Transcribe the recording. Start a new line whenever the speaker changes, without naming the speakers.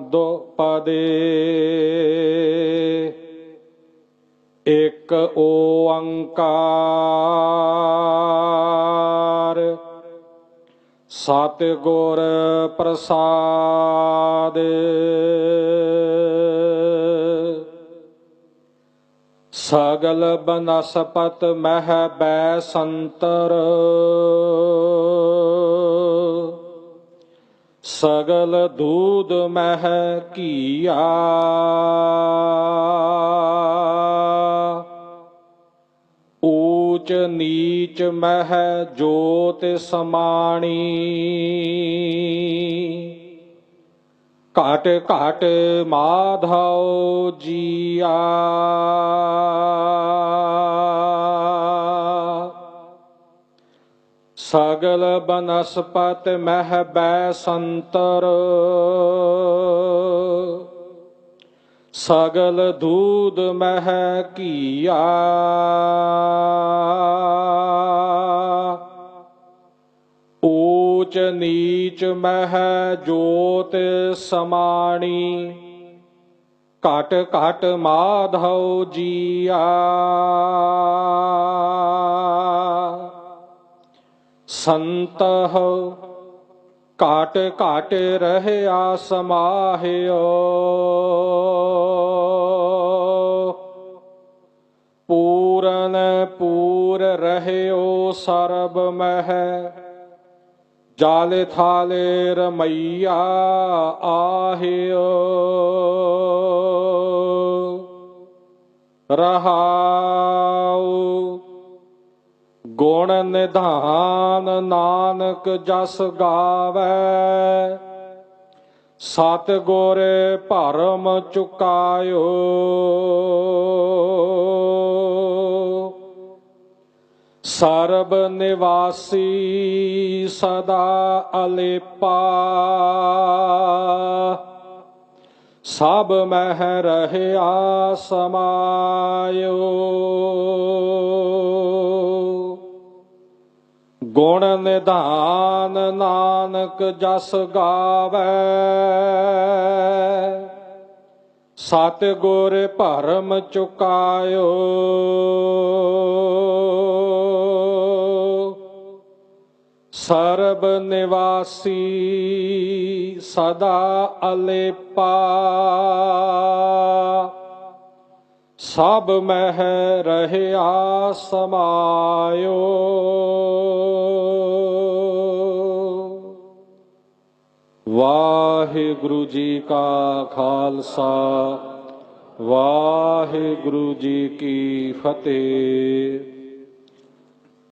ਦੁਪਦੇ ਇੱਕ ਓੰਕਾਰ। ਸਤਿਗੁਰ ਪ੍ਰਸਾਦ। ਸਗਲ ਬਨਸਪਤ ਮਹਿ ਬੈ ਸੰਤਰ। ਸਗਲ ਦੂਧ ਮਹਿ ਕੀਆ। ਊਚ ਨੀਚ ਮਹਿ ਜੋਤ ਸਮਾਣੀ। ਘਟ ਘਟ ਮਾਧਵ ਜੀਆ। ਸਗਲ ਬਨਸਪਤ ਮਹਿ ਬੈ ਸੰਤਰ ਸਗਲ ਦੂਧ ਮਹਿ ਕੀਆ। ਊਚ ਨੀਚ ਮਹਿ ਜੋਤ ਸਮਾਣੀ। ਘਟ ਘਟ ਮਾਧਵ ਜੀਆ। ਸੰਤ ਸੰਤਹ, ਘਟ ਘਟ ਰਹਿਆ ਸਮਾਹਿਓ। ਪੂਰਨ ਪੂਰ ਰਹਿਓ ਸਰਬ ਮਹਿ, ਜਾਲ ਥਾਲੇ ਰਮਈਆ ਆਹਿਓ। ਰਹਾਉ ਗੁਣ ਨਿਧਾਨ ਨਾਨਕ ਜਸ ਗਾਵੇ। ਸਤ ਗੋਰੇ ਭਰਮ ਚੁਕਾਇਓ। ਸਰਬ ਨਿਵਾਸੀ ਸਦਾ ਅਲੇਪਾ। ਸਭ ਮਹਿ ਰਹਿਆ ਸਮਾਇਓ। ਗੁਣ ਨਿਧਾਨ ਨਾਨਕ ਜਸ ਗਾਵੇ। ਸਤ ਗੁਰ ਭਰਮ ਚੁਕਾਇਓ। ਸਰਬ ਨਿਵਾਸੀ ਸਦਾ ਅਲੇਪਾ। ਸਭ ਮਹਿ ਰਹਿਆ ਸਮਾਇਓ। ਵਾਹਿਗੁਰੂ ਜੀ ਕਾ ਖਾਲਸਾ ਵਾਹਿਗੁਰੂ ਜੀ ਕੀ ਫਤਿਹ।